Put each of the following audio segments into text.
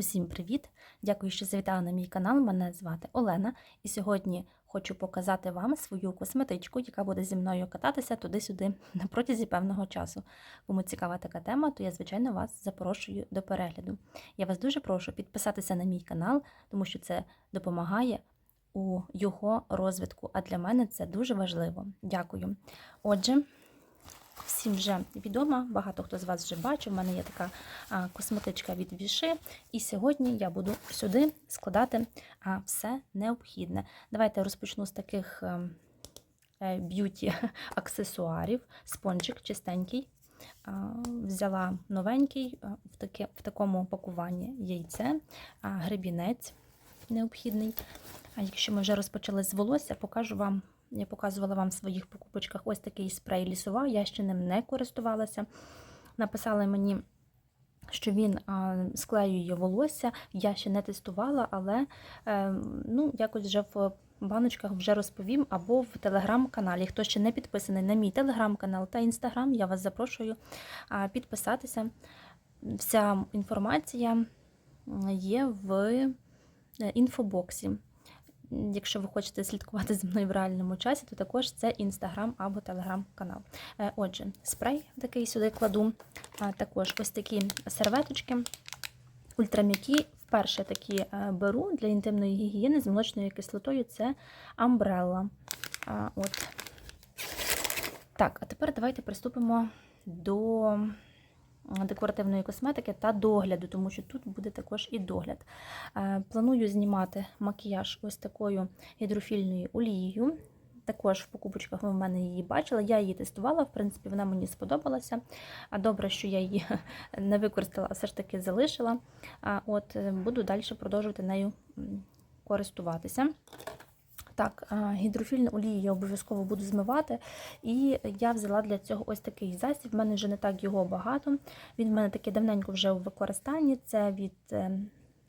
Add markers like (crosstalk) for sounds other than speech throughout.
Усім привіт! Дякую, що завітали на мій канал. Мене звати Олена, і сьогодні хочу показати вам свою косметичку, яка буде зі мною кататися туди-сюди на протязі певного часу. Кому цікава така тема, то я, звичайно, вас запрошую до перегляду. Я вас дуже прошу підписатися на мій канал, тому що це допомагає у його розвитку. А для мене це дуже важливо. Дякую. Отже. Всім вже відомо, багато хто з вас вже бачив. У мене є така косметичка від Віши. І сьогодні я буду сюди складати все необхідне. Давайте розпочну з таких б'юті аксесуарів. Спончик чистенький. А, взяла новенький а, в, таке, в такому пакуванні яйце, гребінець необхідний. А якщо ми вже розпочали з волосся, покажу вам. Я показувала вам в своїх покупочках ось такий спрей лісова, я ще ним не користувалася. Написали мені, що він склеює волосся. Я ще не тестувала, але е, ну, якось вже в баночках вже розповім або в телеграм-каналі. Хто ще не підписаний на мій телеграм-канал та інстаграм, я вас запрошую підписатися. Вся інформація є в інфобоксі. Якщо ви хочете слідкувати за мною в реальному часі, то також це інстаграм або телеграм-канал. Отже, спрей такий сюди кладу. А також ось такі серветочки ультрам'які. Вперше такі беру для інтимної гігієни з молочною кислотою це амбрелла. Так, а тепер давайте приступимо до декоративної косметики та догляду, тому що тут буде також і догляд. Е, планую знімати макіяж ось такою гідрофільною олією. Також в покупочках ви в мене її бачили. Я її тестувала, в принципі, вона мені сподобалася. А добре, що я її (laughs) не використала, а все ж таки залишила. От е, Буду далі продовжувати нею користуватися. Так, гідрофільну олію я обов'язково буду змивати. І я взяла для цього ось такий засіб. В мене вже не так його багато. Він в мене такий давненько вже у використанні. Це від е,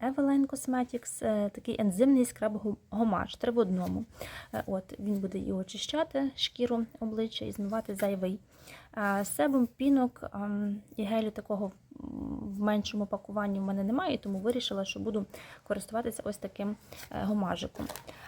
Eveline Cosmetics, е, такий ензимний скраб гомаж, три в одному. Е, от, Він буде і очищати шкіру обличчя, і змивати зайвий себум, пінок і гелю такого в меншому пакуванні в мене немає, тому вирішила, що буду користуватися ось таким гомажиком.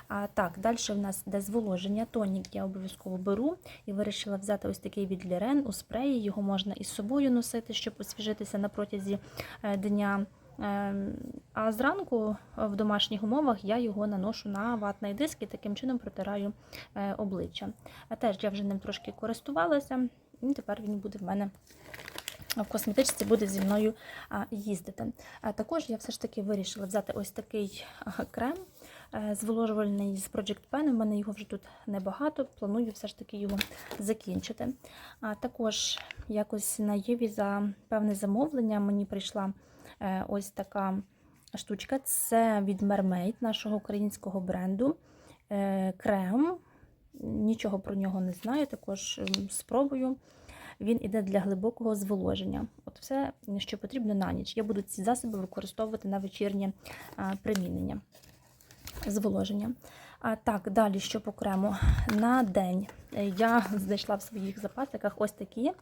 А, Так, далі в нас йде зволоження. Тонік я обов'язково беру і вирішила взяти ось такий від Лірен у спреї. Його можна із собою носити, щоб освіжитися на протязі е, дня. Ем, а зранку в домашніх умовах я його наношу на ватний диск і таким чином протираю е, обличчя. А теж я вже ним трошки користувалася, і тепер він буде в мене в косметичці буде зі мною їздити. Також я все ж таки вирішила взяти ось такий крем е, зволожувальний з Project Pen. У мене його вже тут небагато, планую все ж таки його закінчити. Також якось на Єві за певне замовлення мені прийшла е, ось така штучка. Це від Mermaid, нашого українського бренду. Е, крем. Нічого про нього не знаю, також спробую він іде для глибокого зволоження. От все, що потрібно на ніч. Я буду ці засоби використовувати на вечірнє примінення зволоження. А так, далі, що окремо на день я знайшла в своїх запасиках ось такі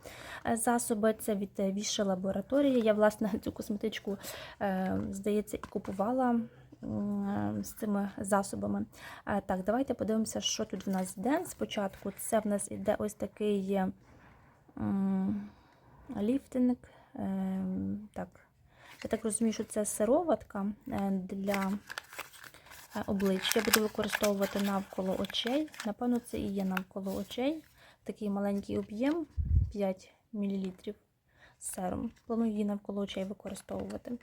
е, засоби. Це від Віші лабораторії. Я, власне, цю косметичку, е, здається, і купувала з цими засобами. Е, так, давайте подивимося, що тут в нас йде. Спочатку це в нас іде ось такий ліфтинг. Так, Я так розумію, що це сироватка е, для е, обличчя. Буду використовувати навколо очей. Напевно, це і є навколо очей. Такий маленький об'єм 5 мл серум. Планую її навколо очей використовувати.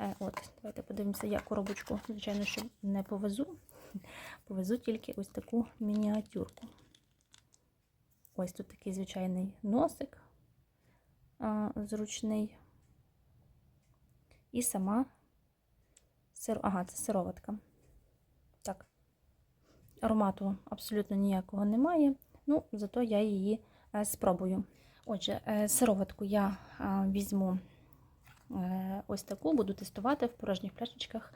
Е, от, Давайте подивимося, я коробочку, звичайно, що не повезу. (laughs) Повезу тільки ось таку мініатюрку. Ось тут такий звичайний носик зручний. І сама сир... Ага, це сироватка. Аромату абсолютно ніякого немає, ну, зато я її е, спробую. Отже, е, сироватку я візьму е, ось таку, буду тестувати в порожніх пляшечках.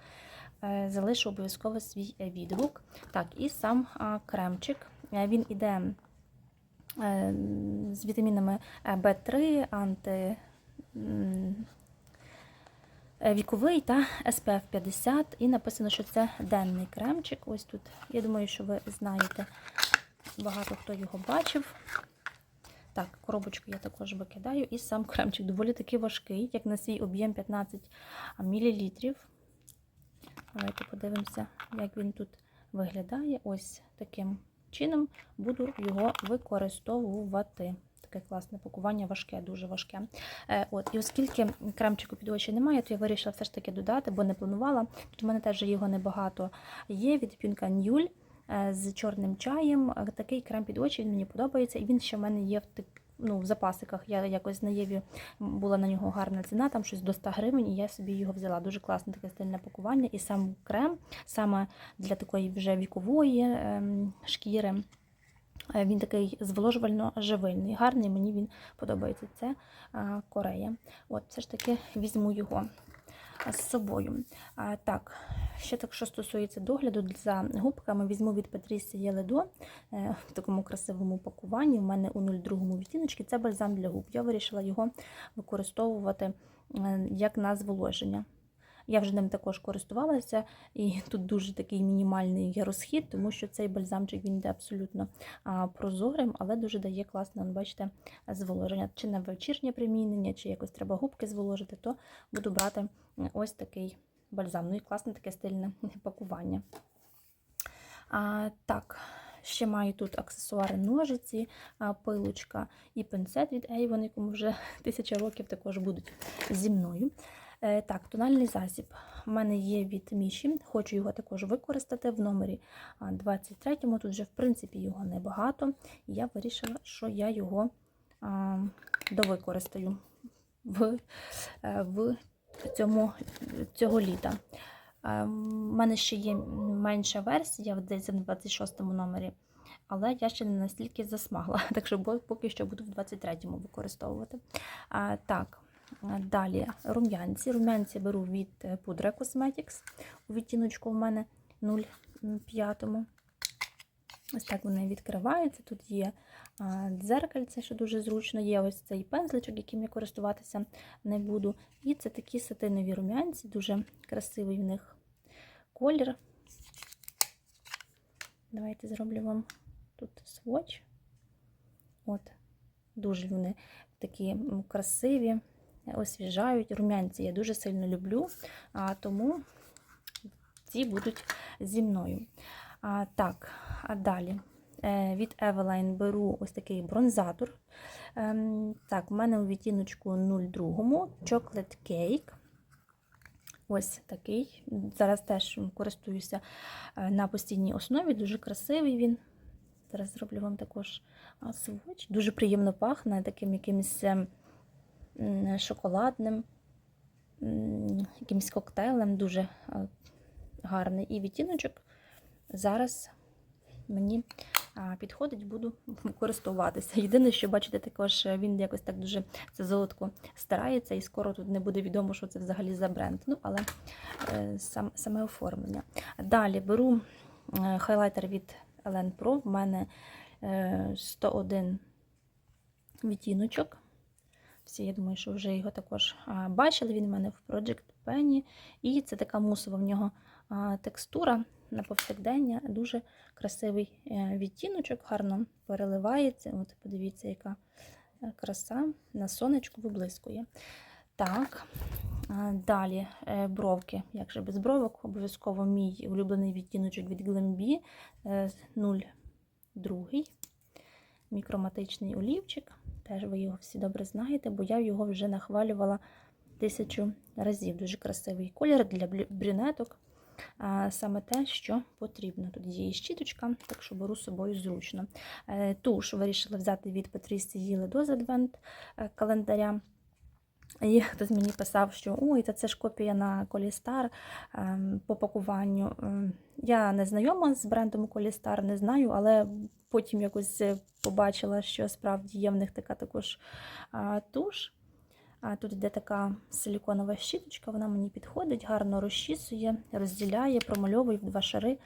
Залишу обов'язково свій відгук. Так, і сам кремчик. Він іде з вітамінами В3, анти, Віковий та SPF 50, і написано, що це денний кремчик. Ось тут. Я думаю, що ви знаєте, багато хто його бачив. Так, коробочку я також викидаю. І сам кремчик доволі таки важкий, як на свій об'єм 15 мл. Давайте подивимося, як він тут виглядає. Ось таким чином буду його використовувати. Таке класне пакування, важке, дуже важке. Е, от, І оскільки кремчику під очі немає, то я вирішила все ж таки додати, бо не планувала. Тут у мене теж його небагато є від Пюнка Нюль е, з чорним чаєм. Е, Такий крем під очі він мені подобається. І він ще в мене є в тик- ну, в запасиках. Я якось на Єві була на нього гарна ціна, там щось до 100 гривень, і я собі його взяла. Дуже класне таке стильне пакування. І сам крем саме для такої вже вікової ем, шкіри. Е, Він такий зволожувально-живильний, гарний, мені він подобається. Це Корея. От, все ж таки візьму його з собою. Так, ще так, що стосується догляду за губками, візьму від Патрісі Єледо е, в такому красивому пакуванні. У мене у 02 відтіночці це бальзам для губ. Я вирішила його використовувати е, як на зволоження. Я вже ним також користувалася, і тут дуже такий мінімальний є розхід, тому що цей бальзамчик він йде абсолютно прозорим, але дуже дає класне, бачите, зволоження. Чи на вечірнє примінення, чи якось треба губки зволожити, то буду брати ось такий бальзам. Ну і класне таке стильне (laughs) пакування. А, так, ще маю тут аксесуари ножиці, пилочка і пинцет від Avon, якому вже (laughs) тисяча років також будуть зі мною. Е, Так, тональний засіб у мене є від Міші. Хочу його також використати в номері 23. Тут вже, в принципі, його небагато. І я вирішила, що я його а, довикористаю в, е, в цьому, цього літа. У мене ще є менша версія, в 26 номері. Але я ще не настільки засмагла, (laughs) так що поки що буду в 23-му використовувати. А, так, далі рум'янці. Рум'янці беру від е, Cosmetics. У відтіночку в мене 0,5. Ось так вони відкриваються. Тут є дзеркальце, що дуже зручно. Є ось цей пензличок, яким я користуватися не буду. І це такі сатинові рум'янці, дуже красивий в них колір. Давайте зроблю вам тут сводч. От, дуже вони такі красиві, освіжають. Рум'янці я дуже сильно люблю, тому ці будуть зі мною. Так, а далі. Е, Від Eveline беру ось такий бронзатор. Ем, Так, в мене у відтіночку 02 Chocolate Cake. Ось такий. Зараз теж користуюся е, на постійній основі. Дуже красивий він. Зараз зроблю вам також сводч. Дуже приємно пахне таким якимось ем, шоколадним, якимось коктейлем. Дуже е, гарний. І відтіночок зараз мені підходить, буду (laughs) користуватися. Єдине, що бачите, також е, він якось так дуже це золотко старається, і скоро тут не буде відомо, що це взагалі за бренд. Ну, але е, сам, саме оформлення. Далі беру хайлайтер від Elen Pro. В мене е, 101 відтіночок. Всі, я думаю, що вже його також бачили. Він у мене в Project Penny. І це така мусова в нього текстура на повсякдення. Дуже красивий е, відтіночок, гарно переливається. От подивіться, яка е, краса на сонечку виблискує. Так, далі е, бровки. Як же без бровок? Обов'язково мій улюблений відтіночок від Glambi е, 02. Мікроматичний олівчик. Теж ви його всі добре знаєте, бо я його вже нахвалювала тисячу разів. Дуже красивий колір для брюнеток. Саме те, що потрібно. Тут є і щіточка, так що беру з собою зручно. Е, Туш вирішила взяти від Патрісі Їли до адвент календаря. І хтось мені писав, що ой, та це ж копія на Колістар ем, по пакуванню. Ем, Я не знайома з брендом Колістар, не знаю, але потім якось е, побачила, що справді є в них така також туш. Тут йде така силіконова щіточка, вона мені підходить, гарно розчісує, розділяє, промальовує в два шари,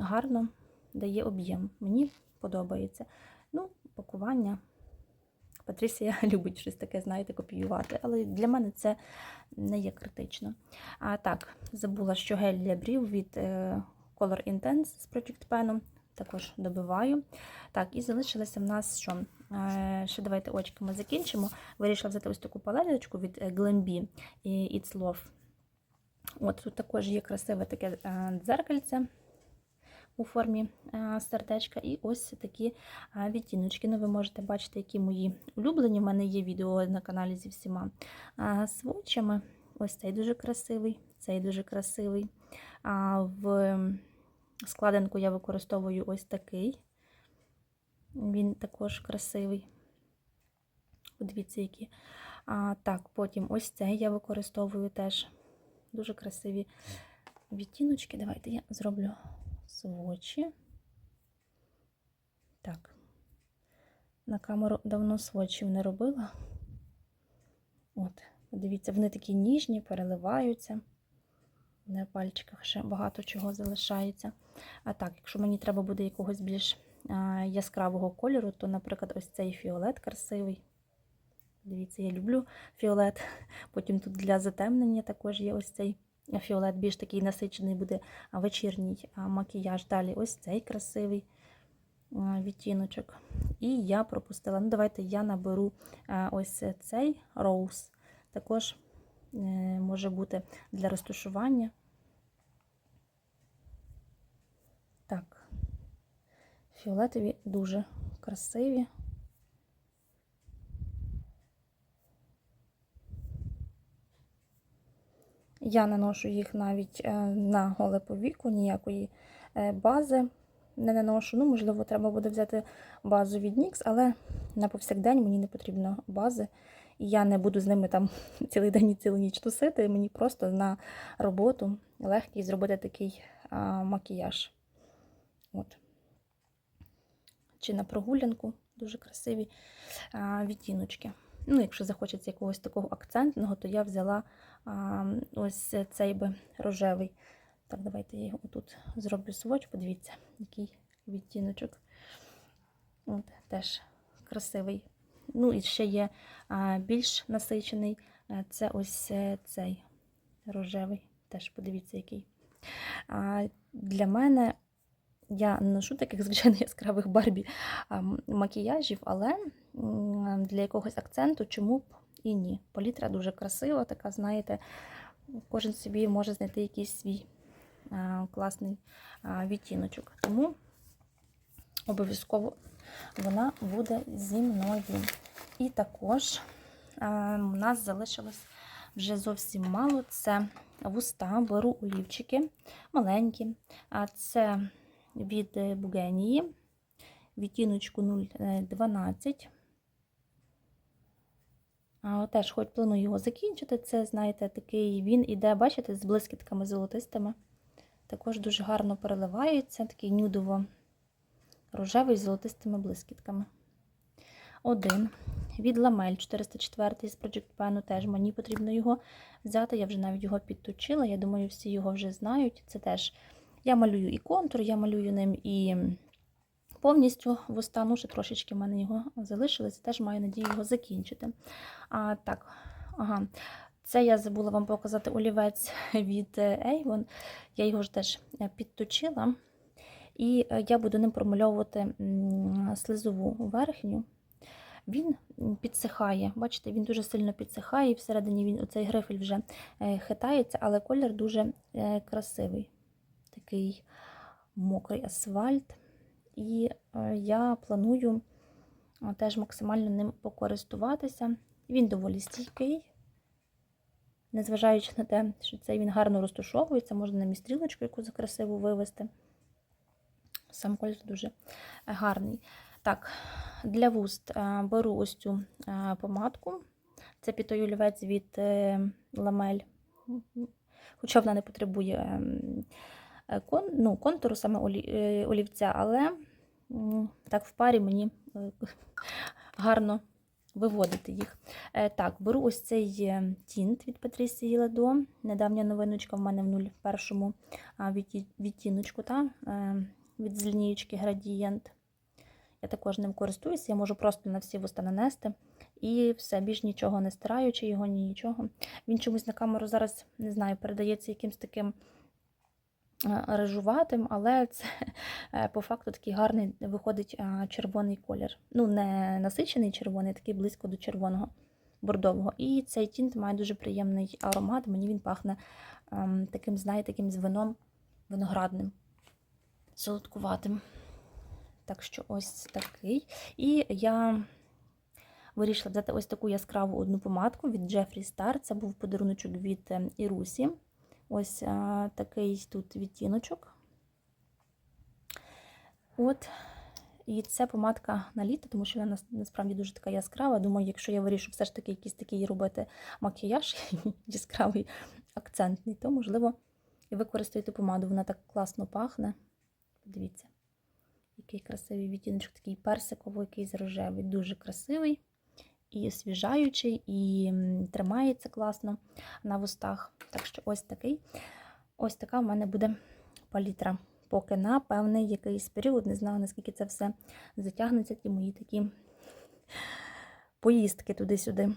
гарно дає об'єм. Мені подобається. Ну, пакування Патрісія (laughs) любить щось таке, знаєте, копіювати, але для мене це не є критично. А так, забула, що гель для брів від е, Color Intense з Project Pen. Також добиваю. Так, і залишилося в нас що? Е, Ще давайте очки ми закінчимо. Вирішила взяти ось таку палеточку від е, Glambi It's Love. От тут також є красиве таке дзеркальце у формі е, сердечка. І ось такі е, відтіночки. Ну, ви можете бачити, які мої улюблені. У мене є відео на каналі зі всіма е, сводчами. Ось цей дуже красивий, цей дуже красивий. А в складинку я використовую ось такий. Він також красивий. Подивіться, які. А, Так, потім ось цей я використовую теж. Дуже красиві відтіночки. Давайте я зроблю свочі. Так. На камеру давно свочів не робила. От, подивіться, вони такі ніжні, переливаються. На пальчиках ще багато чого залишається. А так, якщо мені треба буде якогось більш яскравого кольору, то, наприклад, ось цей фіолет красивий. Дивіться, я люблю фіолет. Потім тут для затемнення також є ось цей фіолет, більш такий насичений буде вечірній макіяж. Далі ось цей красивий відтіночок. І я пропустила. Ну, давайте я наберу ось цей роуз. Також е, може бути для розташування. Так, фіолетові дуже красиві. Я наношу їх навіть е, на голе повіку, ніякої е, бази не наношу. Ну, можливо, треба буде взяти базу від NYX, але на повсякдень мені не потрібно бази. І я не буду з ними там (laughs) цілий день і цілу ніч тусити. Мені просто на роботу легкий зробити такий а, макіяж. От. Чи на прогулянку дуже красиві а, відтіночки. Ну, якщо захочеться якогось такого акцентного, то я взяла ось цей би рожевий. Так, давайте я його тут зроблю сводч, подивіться, який відтіночок. От, Теж красивий. Ну, і ще є більш насичений. Це ось е, цей рожевий. Теж подивіться, який. А, Для мене я не ношу таких, (laughs) звичайно, яскравих барбі макіяжів, але для якогось акценту чому б і ні. Палітра дуже красива, така, знаєте, кожен собі може знайти якийсь свій а, класний а, відтіночок. Тому обов'язково вона буде зі мною. І також а, у нас залишилось вже зовсім мало. Це вуста, беру олівчики маленькі. А це від Бугенії, відтіночку 012. Теж хоч планую його закінчити. Це, знаєте, такий він іде, бачите, з блискітками золотистими. Також дуже гарно переливається, такий нюдово-рожевий з золотистими блискітками. Один. Від ламель 404 з Project Pen теж мені потрібно його взяти. Я вже навіть його підточила. Я думаю, всі його вже знають. Це теж я малюю і контур, я малюю ним і повністю вуста, ну ще трошечки в мене його залишилось, теж маю надію його закінчити. А, Так, ага. Це я забула вам показати олівець від Avon. Я його ж теж е, підточила. І е, я буду ним промальовувати слизову верхню. Він підсихає, бачите, він дуже сильно підсихає, і всередині він оцей грифель вже е, хитається, але колір дуже красивий. Такий мокрий асфальт. І я планую теж максимально ним покористуватися. Він доволі стійкий, незважаючи на те, що цей він гарно розташовується, можна на містрілочку яку за красиву вивести. Сам колір дуже гарний. Так, для вуст беру ось цю помадку. Це пітой олівець від е, ламель, хоча вона не потребує ем, ну, контуру саме е, олівця, але так в парі мені е, (laughs) гарно виводити їх. Е, так, беру ось цей е, тінт від Патрісії Ледо. Недавня новиночка в мене в 01 відтіночку та, від з лінієчки градієнт. Я також ним користуюся, я можу просто на всі вуста нанести. І все, більш нічого не стираючи його, нічого. Він чомусь на камеру зараз не знаю, передається якимсь таким е, але це (laughs) е, по факту такий гарний виходить е, червоний колір. Ну, не насичений червоний, такий близько до червоного бордового. І цей тінт має дуже приємний аромат. Мені він пахне ем, таким, знаєте, таким з вином виноградним, солодкуватим. Так що ось такий. І я вирішила взяти ось таку яскраву одну помадку від Jeffree Star. Це був подаруночок від Ірусі. Ось а, такий тут відтіночок. От. І це помадка на літо, тому що вона насправді дуже така яскрава. Думаю, якщо я вирішу все ж таки якийсь такий робити макіяж (laughs) яскравий, акцентний, то, можливо, і використаю ту помаду. Вона так класно пахне. Подивіться, який красивий відтіночок, такий персиковий, якийсь рожевий, дуже красивий і освіжаючий, і тримається класно на вустах. Так що ось такий. Ось така в мене буде палітра. Поки на певний якийсь період, не знаю, наскільки це все затягнеться, ті мої такі поїздки туди-сюди.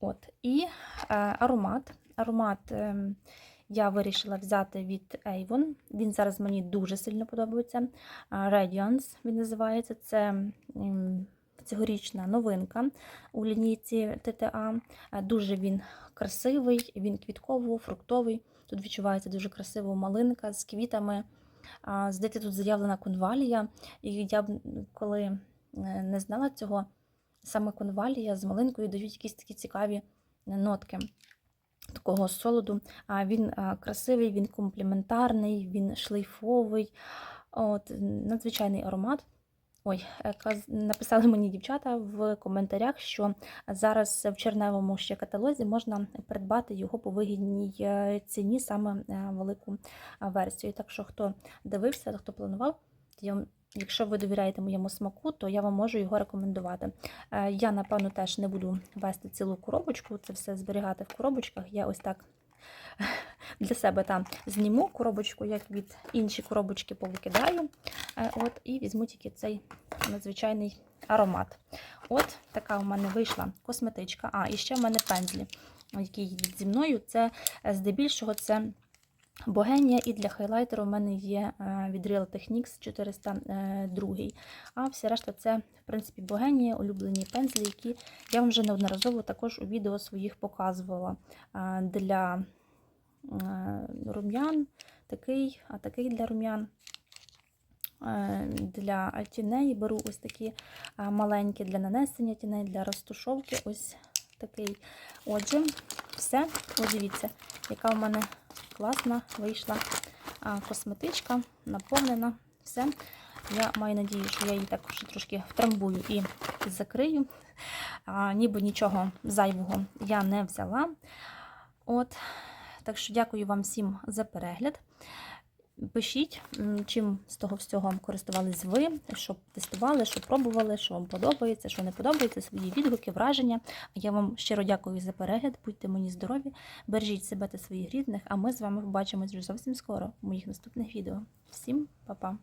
От. І е, аромат. Аромат е, я вирішила взяти від Avon. Він зараз мені дуже сильно подобається. Е, Radiance він називається. Це цьогорічна новинка у лінійці ТТА. Е, Дуже він красивий, він квітково-фруктовий. Тут відчувається дуже красиво малинка з квітами. Здається, тут заявлена конвалія. І я б коли е, не знала цього, саме конвалія з малинкою дають якісь такі цікаві нотки такого солоду. Він красивий, він компліментарний, він шлейфовий. От, надзвичайний аромат. Ой, е, написали мені дівчата в коментарях, що зараз в черневому ще каталозі можна придбати його по вигідній е, ціні, саме е, велику версію. Так що, хто дивився, хто планував, якщо ви довіряєте моєму смаку, то я вам можу його рекомендувати. Я, напевно, теж не буду вести цілу коробочку, це все зберігати в коробочках. Я ось так для себе там зніму коробочку, як від інші коробочки повикидаю. Е, От, і візьму тільки цей надзвичайний аромат. От така у мене вийшла косметичка. А, і ще в мене пензлі, які їдуть зі мною. Це е, здебільшого це Богенія, і для хайлайтеру у мене є е, від Real Techniques 402. А все решта це, в принципі, Богенія, улюблені пензлі, які я вам вже неодноразово також у відео своїх показувала. Для рум'ян такий, а такий для рум'ян. Е, Для тіней беру ось такі е, маленькі для нанесення тіней, для розтушовки. Ось такий. Отже, все. Ось дивіться, яка в мене класна вийшла косметичка, наповнена. Все. Я маю надію, що я її також трошки втрамбую і закрию. А, ніби нічого зайвого я не взяла. От. Так що дякую вам всім за перегляд. Пишіть, чим з того всього користувались ви, що тестували, що пробували, що вам подобається, що не подобається, свої відгуки, враження. Я вам щиро дякую за перегляд. Будьте мені здорові, бережіть себе та своїх рідних, а ми з вами побачимось вже зовсім скоро в моїх наступних відео. Всім па-па!